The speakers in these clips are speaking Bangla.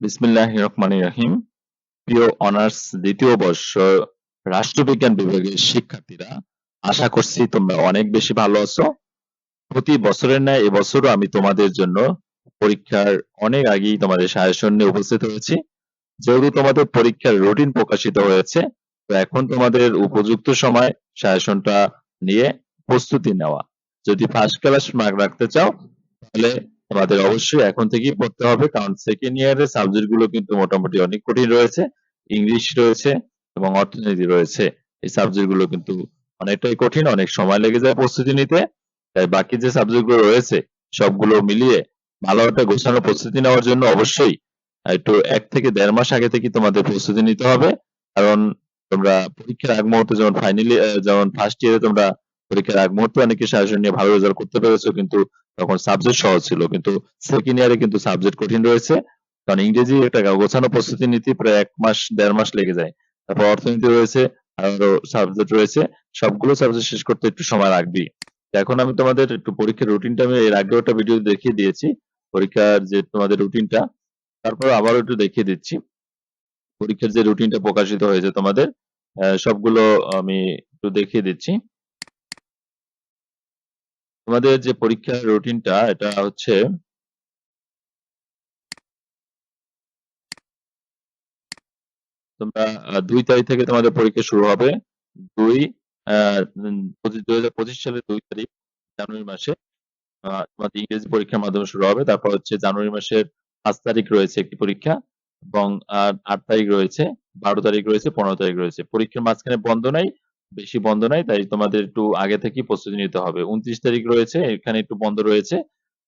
বিসমিল্লাহ রহমান রাহিম। প্রিয় অনার্স দ্বিতীয় বর্ষ রাষ্ট্রবিজ্ঞান বিভাগের শিক্ষার্থীরা, আশা করছি তোমরা অনেক বেশি ভালো আছো। প্রতি বছরের ন্যায় এবছরও আমি তোমাদের জন্য পরীক্ষার অনেক আগেই তোমাদের সাজেশন নিয়ে উপস্থিত হয়েছি। যেহেতু তোমাদের পরীক্ষার রুটিন প্রকাশিত হয়েছে, তো এখন তোমাদের উপযুক্ত সময় সাজেশনটা নিয়ে প্রস্তুতি নেওয়া। যদি ফার্স্ট ক্লাস মার্ক রাখতে চাও, তাহলে তোমাদের অবশ্যই এখন থেকেই পড়তে হবে। কারণ সেকেন্ড ইয়ারের সাবজেক্টগুলো কিন্তু মোটামুটি অনেক কঠিন রয়েছে। ইংলিশ রয়েছে এবং অর্থনীতি রয়েছে। এই সাবজেক্টগুলো কিন্তু অনেকটাই কঠিন, অনেক সময় লেগে যায় প্রস্তুতি নিতে। তাই বাকি যে সাবজেক্টগুলো রয়েছে, সবগুলো মিলিয়ে ভালো একটা গোছানো প্রস্তুতি নেওয়ার জন্য অবশ্যই একটু এক থেকে দেড় মাস আগে থেকে তোমাদের প্রস্তুতি নিতে হবে। কারণ তোমরা পরীক্ষার আগ মুহূর্তে যেমন ফাইনালি যেমন ফার্স্ট ইয়ারে তোমরা পরীক্ষার আগ মুহূর্তে অনেকে সাজেশন নিয়ে ভালো রেজাল্ট করতে পেরেছ, কিন্তু তখন সাবজেক্ট সহজ ছিল। কিন্তু সেকেন্ড ইয়ারে কিন্তু সাবজেক্ট কঠিন রয়েছে। কারণ ইংরেজি একটা গোছানো প্রস্তুতি নিতে প্রায় এক মাস, দেড় মাস লেগে যায়। তারপর অর্থনীতি রয়েছে, আরও সাবজেক্ট রয়েছে। সবগুলো সাবজেক্ট শেষ করতে একটু সময় লাগবে। এখন আমি তোমাদের একটু পরীক্ষার রুটিনটা আমি এর আগেও একটা ভিডিও দেখিয়ে দিয়েছি। পরীক্ষার যে তোমাদের রুটিনটা তারপর আবারও একটু দেখিয়ে দিচ্ছি। পরীক্ষার যে রুটিনটা প্রকাশিত হয়েছে তোমাদের সবগুলো আমি একটু দেখিয়ে দিচ্ছি। তোমাদের যে পরীক্ষার রুটিনটা এটা হচ্ছে তোমরা দুই তারিখ থেকে তোমাদের পরীক্ষা শুরু হবে। দুই দুই হাজার পঁচিশ সালের দুই তারিখ, জানুয়ারি মাসে তোমাদের ইংরেজি পরীক্ষার মাধ্যমে শুরু হবে। তারপর হচ্ছে জানুয়ারি মাসের পাঁচ তারিখ রয়েছে একটি পরীক্ষা এবং আট তারিখ রয়েছে, বারো তারিখ রয়েছে, পনেরো তারিখ রয়েছে। পরীক্ষার মাঝখানে বন্ধ নাই বেশি বন্ধ নাই, তাই তোমাদের একটু আগে থেকেই প্রস্তুতি নিতে হবে। উনত্রিশ তারিখ রয়েছে, এখানে একটু বন্ধ রয়েছে।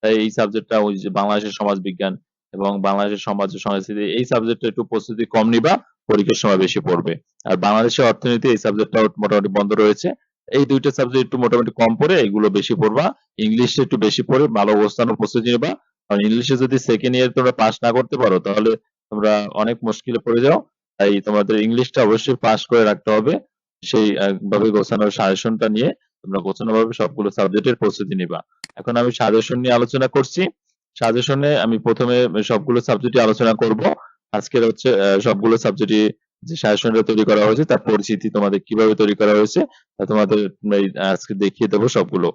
তাই এই সাবজেক্টটা ওই যে বাংলাদেশের সমাজ বিজ্ঞান এবং বাংলাদেশের সমাজ সংস্কৃতি, এই সাবজেক্টটা একটু প্রস্তুতি কম নিবা, পরীক্ষার সময় বেশি পড়বে। আর বাংলাদেশের অর্থনীতি, এই সাবজেক্টটা মোটামুটি বন্ধ রয়েছে। এই দুইটা সাবজেক্ট একটু মোটামুটি কম পড়ে, এগুলো বেশি পড়বা। ইংলিশে একটু বেশি পড়ে, ভালো অবস্থান প্রস্তুতি নেবা। কারণ ইংলিশে যদি সেকেন্ড ইয়ার তোমরা পাস না করতে পারো, তাহলে তোমরা অনেক মুশকিলে পড়ে যাও। তাই তোমাদের ইংলিশটা অবশ্যই পাস করে রাখতে হবে। সেই ভাবে গোছানোর সাজেশনটা নিয়ে তোমরা গোছানো ভাবে সবগুলো সাবজেক্টের প্রস্তুতি নিবা। এখন আমি সাজেশন নিয়ে আলোচনা করছি। সাজেশনে আমি প্রথমে সবগুলো সাবজেক্টই আলোচনা করব। আজকের হচ্ছে সবগুলো সাবজেক্টই যে সাজেশনটা তৈরি করা হয়েছে, তার পরিচিতি তোমাদের কীভাবে তৈরি করা হয়েছে, তা তোমাদের আজকে দেখিয়ে দেবো সবগুলো।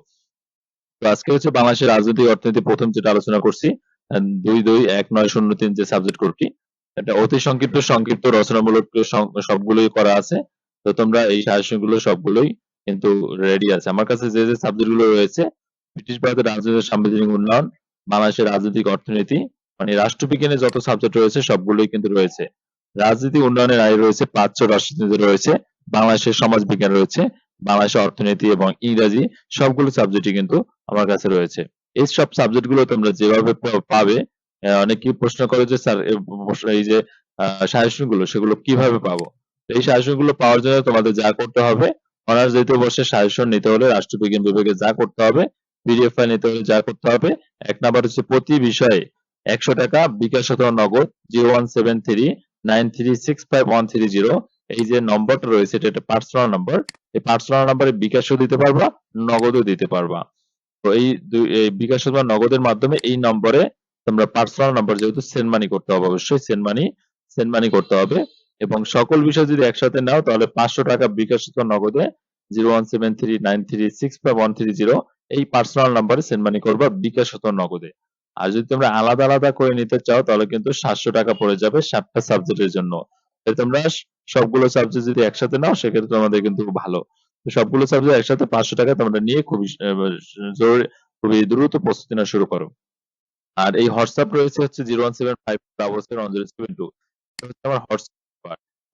তো আজকে হচ্ছে বাংলাদেশের রাজনৈতিক অর্থনীতি প্রথম যেটা আলোচনা করছি দুই দুই, এক, নয়, শূন্য, তিন যে সাবজেক্ট কোডটি এটা অতি সংক্ষিপ্ত সংক্ষিপ্ত, রচনামূলক সবগুলোই করা আছে। তো তোমরা এই সাজেশনগুলো সবগুলোই কিন্তু রেডি আছে। আমার কাছে যে যে সাবজেক্টগুলো রয়েছে ব্রিটিশ ভারতের রাজনৈতিক সাংবিধানিক উন্নয়ন, বাংলাদেশের রাজনৈতিক অর্থনীতি মানে রাষ্ট্রবিজ্ঞানে যত সাবজেক্ট রয়েছে সবগুলোই কিন্তু রয়েছে। রাজনীতি উন্নয়নের আয় রয়েছে পাঁচশো রাষ্ট্রনীতি রয়েছে, বাংলাদেশের সমাজ বিজ্ঞান রয়েছে, বাংলাদেশের অর্থনীতি এবং ইংরাজি সবগুলো সাবজেক্টই কিন্তু আমার কাছে রয়েছে। এই সব সাবজেক্টগুলো তোমরা যেভাবে পাবে অনেকেই প্রশ্ন করে যে, স্যার এই যে সাজেশনগুলো সেগুলো কীভাবে পাবো? এই সাজেশনগুলো পাওয়ার জন্য তোমাদের যা করতে হবে অনার্স দ্বিতীয় বর্ষের সাজেশন নিতে হলে রাষ্ট্রবিজ্ঞান বিভাগে যা করতে হবে পিডিএফ ফাইল নিতে হলে যা করতে হবে, এক নাম্বার হচ্ছে প্রতি বিষয়ে একশো টাকা, bKash Nagad zero one seven three nine three six five one three zero এই যে নম্বরটা রয়েছে, এটা একটা পার্সোনাল নাম্বার এই পার্সোনাল নাম্বারে বিকাশও দিতে পারবা, নগদও দিতে পারবা। তো এই বিকাশ অথবা নগদের মাধ্যমে এই নম্বরে তোমরা পার্সোনাল নাম্বার যেহেতু সেন্ড মানি করতে হবে, অবশ্যই সেন্ড মানি সেন্ড মানি করতে হবে। এবং সকল বিষয় যদি একসাথে নাও, তাহলে পাঁচশো টাকা বিকাশিত নগদে zero one seven three nine three six five one three zero এই পার্সোনাল নাম্বারে সেন্ড মানি করবা বিকাশিত নগদে। আর যদি তোমরা আলাদা আলাদা করে নিতে চাও, তাহলে কিন্তু সাতশো টাকা পড়ে যাবে সাতটা সাবজেক্টের জন্য। তোমরা সবগুলো সাবজেক্ট যদি একসাথে নাও, সেক্ষেত্রে তোমাদের কিন্তু ভালো। সবগুলো সাবজেক্ট একসাথে পাঁচশো টাকা তোমরা নিয়ে খুবই জরুরি, খুবই দ্রুত প্রস্তুতি নেওয়া শুরু করো। আর এই হোয়াটসঅ্যাপ রয়েছে হচ্ছে zero one seven five double seven one zero seven two. আমার হোয়াটসঅ্যাপ।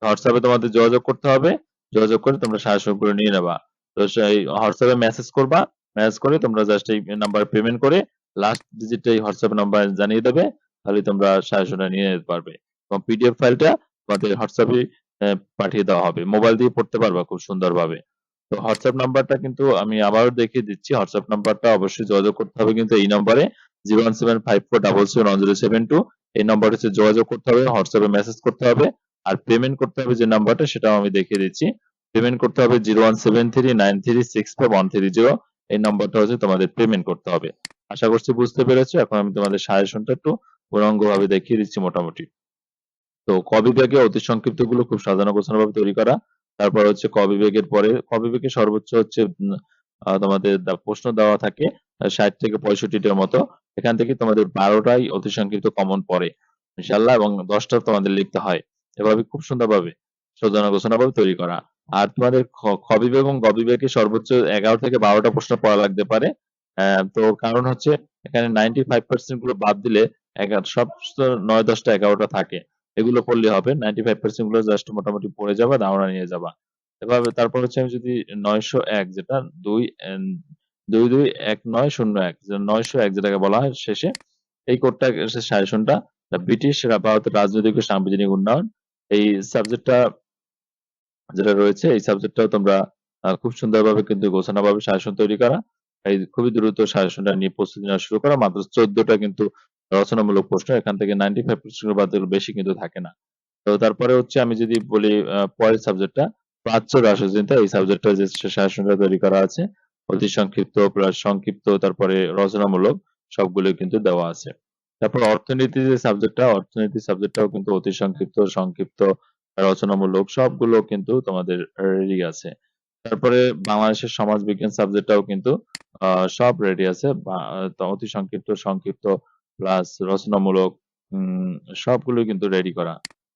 হোয়াটসঅ্যাপে তোমাদের যোগাযোগ করতে হবে। যোগাযোগ করে তোমরা করে নিয়ে নেবা। তো সেই হোয়াটসঅ্যাপে মেসেজ করবা। মেসেজ করে তোমরা জাস্ট এই নাম্বার পেমেন্ট করে লাস্ট ডিজিটটা এই হোয়াটসঅ্যাপ নাম্বার জানিয়ে দেবে। তাহলে তোমরা সাহায্যটা নিয়ে নিতে পারবে। এবং পিডিএফ ফাইলটা তোমাদের হোয়াটসঅ্যাপে পাঠিয়ে দেওয়া হবে। মোবাইল দিয়ে পড়তে পারবা খুব সুন্দরভাবে। তো হোয়াটসঅ্যাপ নাম্বারটা কিন্তু আমি আবারও দেখিয়ে দিচ্ছি। হোয়াটসঅ্যাপ নাম্বারটা অবশ্যই যোগাযোগ করতে হবে কিন্তু এই নম্বরে zero one seven five four double seven one zero seven two এই নাম্বার হচ্ছে যোগাযোগ করতে হবে হোয়াটসঅ্যাপে মেসেজ করতে হবে। আর পেমেন্ট করতে হবে যে নাম্বারটা সেটাও আমি দেখিয়ে দিচ্ছি। পেমেন্ট করতে হবে zero one seven three nine three six five one three zero এই নাম্বারটা হচ্ছে তোমাদের পেমেন্ট করতে হবে। আশা করছি বুঝতে পেরেছ। এখন আমি তোমাদের সাজেশনটা একটু পুরঙ্গ ভাবে দেখিয়ে দিচ্ছি মোটামুটি। তো ক বিভাগে অতি সংক্ষিপ্তগুলো খুব সাজানো গোছানোভাবে তৈরি করা। তারপর হচ্ছে ক বিভাগের পরে, ক বিভাগে সর্বোচ্চ হচ্ছে তোমাদের প্রশ্ন দেওয়া থাকে ষাট থেকে পঁয়ষট্টিটার মতো। এখান থেকে তোমাদের বারোটাই অতি সংক্ষিপ্ত কমন পড়ে ইনশাল্লাহ এবং দশটা তোমাদের লিখতে হয়। এভাবে খুব সুন্দরভাবে সাজানো গোছানোভাবে তৈরি করা। আর তোমাদের খ- খ বিভাগ এবং গ সর্বোচ্চ এগারো থেকে বারোটা প্রশ্ন পড়া লাগতে পারে। তো কারণ হচ্ছে এখানে নাইনটি ফাইভ পার্সেন্টগুলো বাদ দিলে সব নয়, দশটা, এগারোটা থাকে। এগুলো পড়লে হবে নাইনটি ফাইভ পার্সেন্টগুলো জাস্ট মোটামুটি পড়ে যাবা, ধারণা নিয়ে যাবা। এভাবে তারপর হচ্ছে আমি যদি নয়শো এক যেটা দুই দুই দুই, এক, নয়, শূন্য, এক নয়শো এক যেটাকে বলা হয় শেষে, এই কোডটা সাজেশনটা ব্রিটিশ ভারতের রাজনৈতিক ও সাংবিধানিক উন্নয়ন এই সাবজেক্টটা যেটা রয়েছে, এই সাবজেক্টটাও তোমরা খুব সুন্দরভাবে কিন্তু গোছানোভাবে সাজেশন তৈরি করা। এই খুবই দ্রুত সাজেশনটা নিয়ে প্রস্তুতি নেওয়া শুরু করা। মাত্র চোদ্দটা কিন্তু রচনামূলক প্রশ্ন, এখান থেকে নাইনটি ফাইভ পার্সেন্ট বাদ বেশি কিন্তু থাকে না। তো তারপরে হচ্ছে আমি যদি বলি পরের সাবজেক্টটা প্রাচ্য রাষ্ট্রচিন্তা। এই সাবজেক্টটা যে সাজেশনটা তৈরি করা আছে, অতি সংক্ষিপ্ত প্লাস সংক্ষিপ্ত, তারপরে রচনামূলক, সবগুলো কিন্তু দেওয়া আছে। তারপর অর্থনীতি যে সাবজেক্টটা অর্থনীতি সাবজেক্টটাও কিন্তু অতি সংক্ষিপ্ত সংক্ষিপ্ত, রচনামূলক, সবগুলো কিন্তু তোমাদের রেডি আছে। তারপরে বাংলাদেশের সমাজ বিজ্ঞান সাবজেক্টটাও কিন্তু সব রেডি আছে। অতি সংক্ষিপ্ত সংক্ষিপ্ত প্লাস রচনামূলক সবগুলো কিন্তু রেডি করা।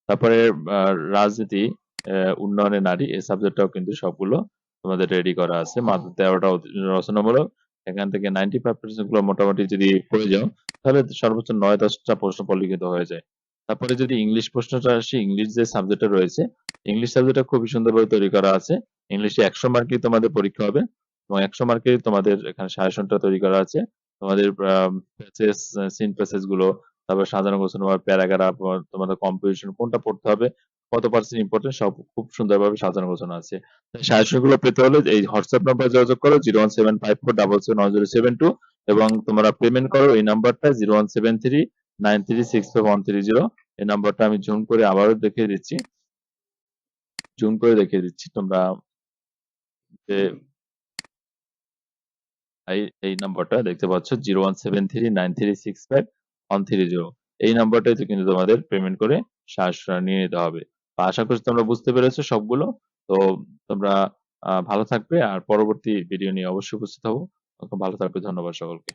তারপরে রাজনীতি উন্নয়নে নারী, এই সাবজেক্টটাও কিন্তু সবগুলো তোমাদের রেডি করা আছে। মাত্র তেরোটা রচনামূলক এখান থেকে নাইনটি ফাইভ পার্সেন্টগুলো মোটামুটি যদি পড়ে যাও, তাহলে সর্বোচ্চ নয় দশটা প্রশ্ন পড়লে হয়ে যায়। তারপরে যদি ইংলিশ প্রশ্নটা আসে, ইংলিশ যে সাবজেক্টটা রয়েছে, ইংলিশ সাবজেক্টটা খুবই সুন্দরভাবে তৈরি করা আছে। ইংলিশে একশো মার্কের তোমাদের পরীক্ষা হবে এবং একশো মার্কেই তোমাদের এখানে সাজেশনটা তৈরি করা আছে। তোমাদের সিন প্যাসেজগুলো, তারপর সাজানো গোছানো প্যারাগ্রাফ তোমাদের কম্পোজিশন কোনটা পড়তে হবে কত পার্সেন্ট ইম্পর্টেন্ট সব খুব সুন্দরভাবে সাজানো গোছানো আছে। সাজেশন পেতে হলে এই হোয়াটসঅ্যাপ নাম্বার যোগাযোগ করো zero one seven five four double seven one zero seven two এবং তোমরা পেমেন্ট করো, এই নাম্বারটা zero one seven three nine three six five one three zero এই নাম্বারটা আমি জুম করে আবারও দেখিয়ে দিচ্ছি। জুম করে দেখিয়ে দিচ্ছি তোমরা যে এই এই নাম্বারটা দেখতে পাচ্ছ zero one seven three nine three six five one three zero এই নাম্বারটাতে কিন্তু তোমাদের পেমেন্ট করে শ্বাস নিয়ে নিতে হবে। তো আশা করছি তোমরা বুঝতে পেরেছ সবগুলো। তো তোমরা ভালো থাকবে আর পরবর্তী ভিডিও নিয়ে অবশ্যই উপস্থিত হব। ভালো থাকবে, ধন্যবাদ সকলকে।